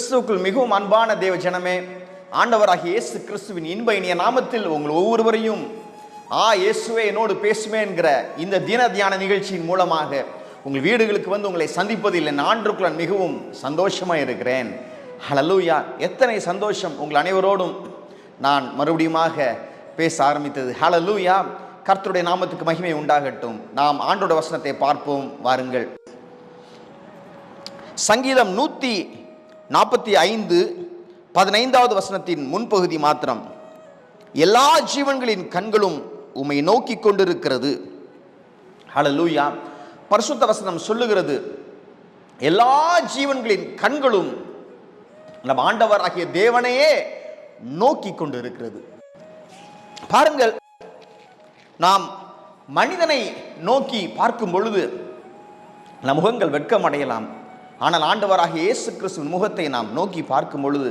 கிறிஸ்துவுக்குள் மிகவும் அன்பான தேவ ஜனமே ஆண்டவராகிய இயேசு கிறிஸ்துவின் இன்ப இனிய நாமத்தில் உங்கள் ஒவ்வொருவரையும் ஆ இயேசுவே என்னோடு பேசுமே என்கிற இந்த தின தியான நிகழ்ச்சியின் மூலமாக உங்கள் வீடுகளுக்கு வந்து உங்களை சந்திப்பதில் என் ஆண்டுக்குள் மிகவும் சந்தோஷமாக இருக்கிறேன். ஹலலூயா எத்தனை சந்தோஷம் உங்கள் அனைவரோடும் நான் மறுபடியுமாக பேச ஆரம்பித்தது. ஹலலூயா கர்த்தருடைய நாமத்துக்கு மகிமை உண்டாகட்டும். நாம் ஆண்டோட வசனத்தை பார்ப்போம். வாருங்கள். சங்கீதம் நூற்றி நாற்பத்தி ஐந்து பதினைந்தாவது வசனத்தின் முன்பகுதி மாத்திரம் எல்லா ஜீவன்களின் கண்களும் உம்மை நோக்கி கொண்டிருக்கிறது. லூயா பரிசுத்த வசனம் சொல்லுகிறது எல்லா ஜீவன்களின் கண்களும் நம் ஆண்டவராகிய தேவனையே நோக்கி கொண்டிருக்கிறது. பாருங்கள் நாம் மனிதனை நோக்கி பார்க்கும் பொழுது நம் முகங்கள் வெட்கம் அடையலாம் ஆனால் ஆண்டவராக இயேசு கிறிஸ்துவின் முகத்தை நாம் நோக்கி பார்க்கும் பொழுது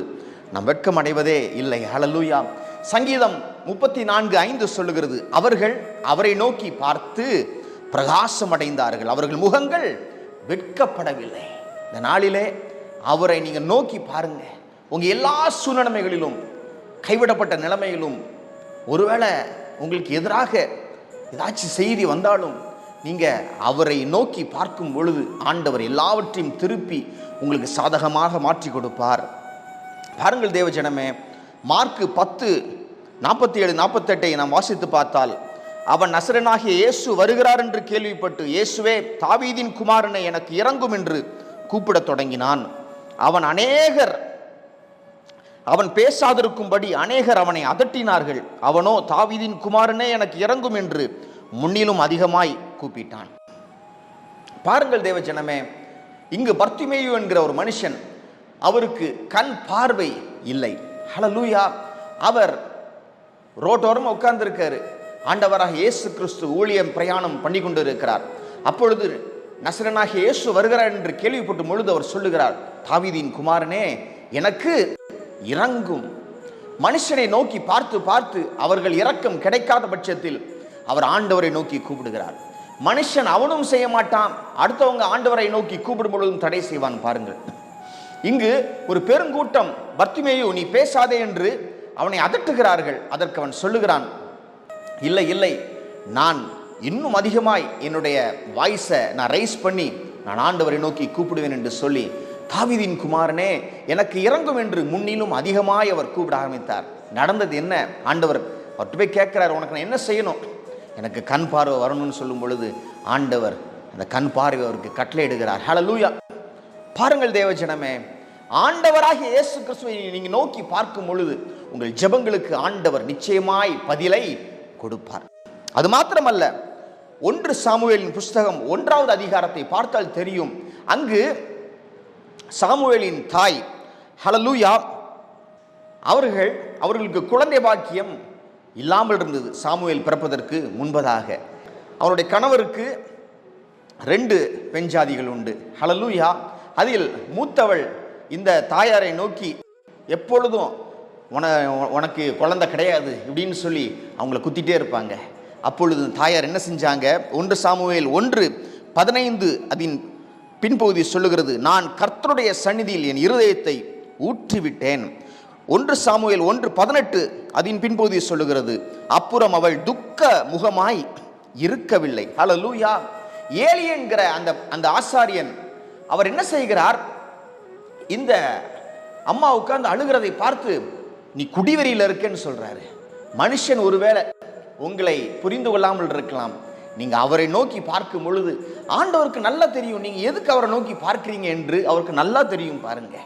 நாம் வெட்கம் அடைவதே இல்லை. ஹalleluya சங்கீதம் முப்பத்தி நான்கு ஐந்து சொல்லுகிறது அவர்கள் அவரை நோக்கி பார்த்து பிரகாசம் அடைந்தார்கள் அவர்கள் முகங்கள் வெட்கப்படவில்லை. இந்த நாளிலே அவரை நீங்கள் நோக்கி பாருங்க. உங்கள் எல்லா சூழ்நிலைமைகளிலும் கைவிடப்பட்ட நிலைமையிலும் ஒருவேளை உங்களுக்கு எதிராக ஏதாச்சும் செய்தி வந்தாலும் நீங்கள் அவரை நோக்கி பார்க்கும் பொழுது ஆண்டவர் எல்லாவற்றையும் திருப்பி உங்களுக்கு சாதகமாக மாற்றி கொடுப்பார். பாருங்கள் தேவஜனமே மார்க்கு பத்து நாற்பத்தி ஏழு நாற்பத்தெட்டை நாம் வாசித்து பார்த்தால் அவன் நசரனாகிய இயேசு வருகிறார் என்று கேள்விப்பட்டு இயேசுவே தாவீதின் குமாரனை எனக்கு இறங்கும் என்று கூப்பிடத் தொடங்கினான். அவன் அநேகர் அவன் பேசாதிருக்கும்படி அநேகர் அவனை அதட்டினார்கள். அவனோ தாவீதின் குமாரனே எனக்கு இறங்கும் என்று முன்னிலும் அதிகமாய் கூப்பிட்டான். பாருங்கள் தேவ ஜனமே இங்கு பர்த்திமேயு என்கிற ஒரு மனுஷன் அவருக்கு கண் பார்வை இல்லை. ஹலலூயா அவர் ரோட்டோரம் உட்கார்ந்திருக்காரு. ஆண்டவராக இயேசு கிறிஸ்து ஊழியம் பிரயாணம் பண்ணி கொண்டு இருக்கிறார் அப்பொழுது நசரனாகிய இயேசு வருகிறார் என்று கேள்விப்பட்டு பொழுது அவர் சொல்லுகிறார் தாவீதின் குமாரனே எனக்கு இறங்கும். மனுஷனை நோக்கி பார்த்து பார்த்து அவர்கள் இரக்கம் கிடைக்காத பட்சத்தில் அவர் ஆண்டவரை நோக்கி கூப்பிடுகிறார். மனுஷன் அவனும் செய்ய மாட்டான் அடுத்தவங்க ஆண்டவரை நோக்கி கூப்பிடும் பொழுதும் தடை செய்வான் பாருங்கள். இங்கு ஒரு பெருங்கூட்டம் பர்த்திமேயு நீ பேசாதே என்று அவனை அதட்டுகிறார்கள். அதற்கு அவன் சொல்லுகிறான் இல்லை இல்லை நான் இன்னும் அதிகமாய் என்னுடைய வாய்ஸை நான் ரைஸ் பண்ணி நான் ஆண்டவரை நோக்கி கூப்பிடுவேன் என்று சொல்லி தாவிதின் குமாரனே எனக்கு இறங்கும் என்று முன்னிலும் அதிகமாய் அவர் கூப்பிட ஆரம்பித்தார். நடந்தது என்ன? ஆண்டவர் அவர்கிட்ட போய் கேட்கிறார் உனக்கு நான் என்ன செய்யணும்? எனக்கு கண் பார்வை வரணும்னு சொல்லும் பொழுது ஆண்டவர் அந்த கண் பார்வை அவருக்கு கட்லையெடுகிறார் ஹல லூயா பாருங்கள் தேவஜனமே ஆண்டவராக இயேசு கிறிஸ்துவை நீங்க நோக்கி பார்க்கும் பொழுது உங்கள் ஜெபங்களுக்கு ஆண்டவர் நிச்சயமாய் பதிலை கொடுப்பார். அது மாத்திரமல்ல ஒன்று சாமுவேலின் புஸ்தகம் ஒன்றாவது அதிகாரத்தை பார்த்தால் தெரியும். அங்கு சாமுவேலின் தாய் ஹலலூயா அவர்கள் அவர்களுக்கு குழந்தை பாக்கியம் இல்லாமல் இருந்தது. சாமுவேல் பிறப்பதற்கு முன்பதாக. அவருடைய கணவருக்கு ரெண்டு பெஞ்சாதிகள் உண்டு. ஹலலூயா அதில் மூத்தவள் இந்த தாயாரை நோக்கி எப்பொழுதும் உன உனக்கு குழந்தை கிடையாது இப்படின்னு சொல்லி அவங்கள குத்திட்டே இருப்பாங்க. அப்பொழுது தாயார் என்ன செஞ்சாங்க? ஒன்று சாமுவேல் ஒன்று பதினைந்து அதன் பின்பகுதி சொல்லுகிறது நான் கர்த்தருடைய சந்நிதியில் என் இருதயத்தை ஊற்றிவிட்டேன். ஒன்று சாமுவேல் ஒன்று பதினெட்டு அதன் பின்பகுதி சொல்லுகிறது. அப்புறம் அவள் துக்க முகமாய் இருக்கவில்லை. ஹalleluya ஏலி என்கிற அந்த அந்த ஆசாரியன் அவர் என்ன செய்கிறார்? இந்த அம்மா உட்கார்ந்து அழுகிறதை பார்த்து நீ குடிவெறியில் இருக்கேன்னு சொல்றாரு. மனுஷன் ஒருவேளை உங்களை புரிந்து கொள்ளாமல் இருக்கலாம். நீங்க அவரை நோக்கி பார்க்கும் பொழுது ஆண்டவருக்கு நல்லா தெரியும். நீங்க எதுக்கு அவரை நோக்கி பார்க்கிறீங்க? என்று அவருக்கு நல்லா தெரியும் பாருங்க.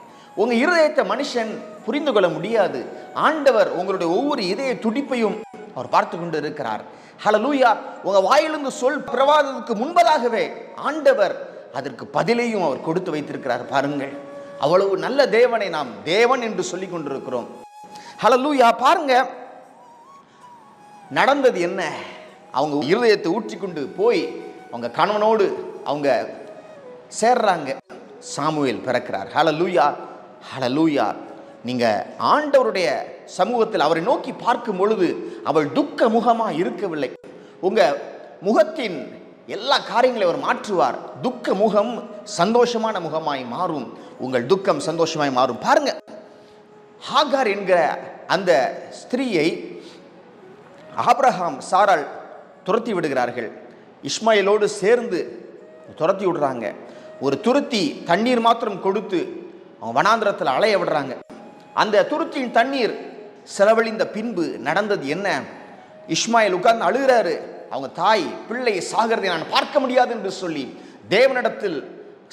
உங்க இருதயத்தை மனுஷன் புரிந்து கொள்ள முடியாது. ஆண்டவர் உங்களுடைய ஒவ்வொரு இதய துடிப்பையும் அவர் பார்த்து கொண்டு இருக்கிறார் ஹalleluya உங்க வாயிலிருந்து சொல் பிரவாதத்துக்கு முன்பதாகவே ஆண்டவர் அதற்கு பதிலையும் அவர் கொடுத்து வைத்திருக்கிறார் பாருங்கள். அவ்வளவு நல்ல தேவனை நாம் தேவன் என்று சொல்லிக் கொண்டிருக்கிறோம். லூயா பாருங்க. நடந்தது என்ன? அவங்க இருதயத்தை ஊற்றி கொண்டு போய் அவங்க கணவனோடு அவங்க சேர்றாங்க. சாமுவேல் பிறக்கிறார். ஹலலூயா ஹலலூயா நீங்கள் ஆண்டவருடைய சமூகத்தில் அவரை நோக்கி பார்க்கும் பொழுது அவள் துக்க முகமாக இருக்கவில்லை. உங்கள் முகத்தின் எல்லா காரியங்களையும் அவர் மாற்றுவார். துக்க முகம் சந்தோஷமான முகமாய் மாறும். உங்கள் துக்கம் சந்தோஷமாய் மாறும். பாருங்க. ஹாகார் என்கிற அந்த ஸ்திரீயை ஆப்ரஹாம் சாரால் துரத்தி விடுகிறார்கள். இஸ்மாயிலோடு சேர்ந்து துரத்தி விடுறாங்க. ஒரு துருத்தி தண்ணீர் மாத்திரம் கொடுத்து அவன் வனாந்திரத்தில் அலைய விடுறாங்க. அந்த துருத்தியின் தண்ணீர் செலவழிந்த பின்பு நடந்தது என்ன? இஸ்மாயில் உட்கார்ந்து அழுகிறாரு. அவங்க தாய் பிள்ளை சாகிறதை நான் பார்க்க முடியாது என்று சொல்லி தேவனிடத்தில்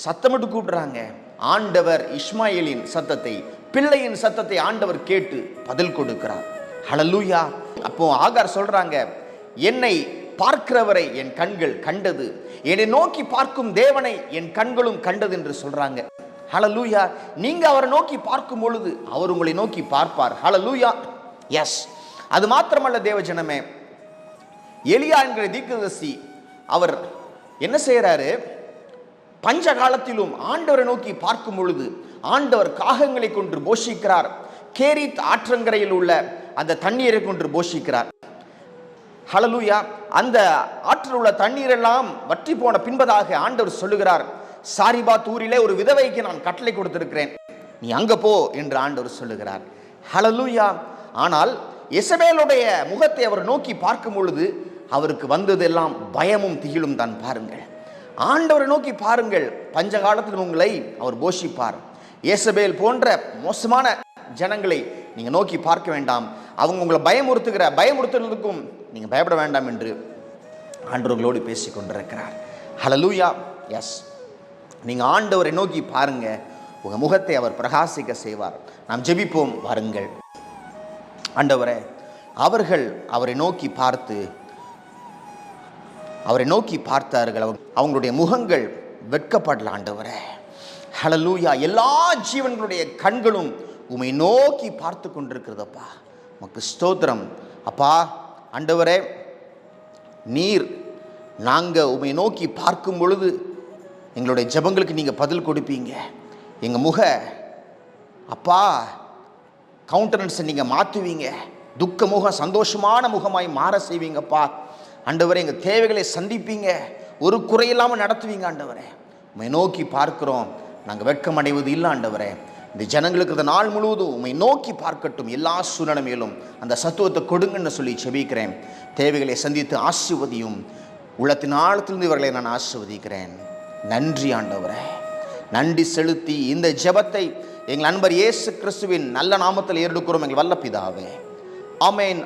சத்தமிட்டு கூப்பிடுறாங்க. ஆண்டவர் இஸ்மாயிலின் சத்தத்தை பிள்ளையின் சத்தத்தை ஆண்டவர் கேட்டு பதில் கொடுக்கிறார். ஹலலூயா அப்போ ஆகார் சொல்றாங்க என்னை பார்க்கிறவரை என் கண்கள் கண்டது. என்னை நோக்கி பார்க்கும் தேவனை என் கண்களும் கண்டது என்று சொல்றாங்க. ஹலலூயா நீங்க அவரை நோக்கி பார்க்கும் பொழுது அவர் உங்களை நோக்கி பார்ப்பார். ஹலலூயா எஸ் அது மாத்திரமல்ல தேவஜனமே. எலியா என்கிற தீர்க்கதர்சி அவர் என்ன செய்கிறாரு பஞ்ச காலத்திலும் ஆண்டவரை நோக்கி பார்க்கும் பொழுது ஆண்டவர் காகங்களை கொண்டு போஷிக்கிறார். கேரித் ஆற்றங்கரையில் உள்ள அந்த தண்ணீரை கொண்டு போஷிக்கிறார். ஹலலூயா அந்த ஆற்றில் உள்ள தண்ணீரெல்லாம் வற்றி போன பின்பதாக ஆண்டவர் சொல்லுகிறார். சாரிபாத் ஊரிலே ஒரு விதவைக்கு நான் கட்டளை கொடுத்திருக்கிறேன். நீ அங்க போ என்று ஆண்டவர் சொல்லுகிறார். ஹலலூயா ஆனால் இசபேலுடைய முகத்தை அவர் நோக்கி பார்க்கும் பொழுது அவருக்கு வந்ததெல்லாம் பயமும் திகிலும் தான் பாருங்கள். ஆண்டவரை நோக்கி பாருங்கள். பஞ்ச காலத்தில் உங்களை அவர் போஷிப்பார். இயேசபேல் போன்ற மோசமான ஜனங்களை நீங்கள் நோக்கி பார்க்க வேண்டாம். அவங்க உங்களை பயமுறுத்துகிற பயமுறுத்துறதுக்கும் நீங்கள் பயப்பட வேண்டாம் என்று ஆண்டவர்களோடு பேசிக் கொண்டிருக்கிறார் ஹalleluya. எஸ் நீங்க ஆண்டவரை நோக்கி பாருங்க உங்கள் முகத்தை அவர் பிரகாசிக்க செய்வார். நாம் ஜெபிப்போம் வாருங்கள். ஆண்டவரே அவர்கள் அவரை நோக்கி பார்த்து அவரை நோக்கி பார்த்தார்கள். அவங்க- அவங்களுடைய முகங்கள் வெட்கப்படல ஆண்டவரே. ஹலலூயா எல்லா ஜீவன்களுடைய கண்களும் உம்மை நோக்கி பார்த்து கொண்டிருக்கிறதப்பா. உமக்கு ஸ்தோத்திரம். அப்பா ஆண்டவரே நீர் நாங்கள் உமை நோக்கி பார்க்கும் பொழுது எங்களுடைய ஜெபங்களுக்கு நீங்கள் பதில் கொடுப்பீங்க. எங்கள் முக அப்பா கவுண்டனன்ஸை நீங்கள் மாற்றுவீங்க துக்க முகம் சந்தோஷமான முகமாய் மாற செய்வீங்கப்பா. அண்டவரை எங்கள் தேவைகளை சந்திப்பீங்க. ஒரு குறையில்லாமல் நடத்துவீங்க ஆண்டவரே. உம்மை நோக்கி பார்க்குறோம். நாங்கள் வெட்கமடைவது இல்லை ஆண்டவரே. இந்த ஜனங்களுக்கு இந்த நாள் முழுவதும் உம்மை நோக்கி பார்க்கட்டும். எல்லா சூழ்நிலையிலும் அந்த சத்துவத்தை கொடுங்கன்னு சொல்லி செபிக்கிறேன் தேவைகளை சந்தித்து ஆசிர்வதியும். உள்ளத்தின் ஆழத்திலிருந்து இவர்களை நான் ஆசிர்வதிக்கிறேன். நன்றி ஆண்டவரே. நன்றி செலுத்தி இந்த ஜெபத்தை எங்கள் நண்பர் இயேசு கிறிஸ்துவின் நல்ல நாமத்தில் ஏறெடுக்கிறோம் எங்கள் வல்ல பிதாவே ஆமென்.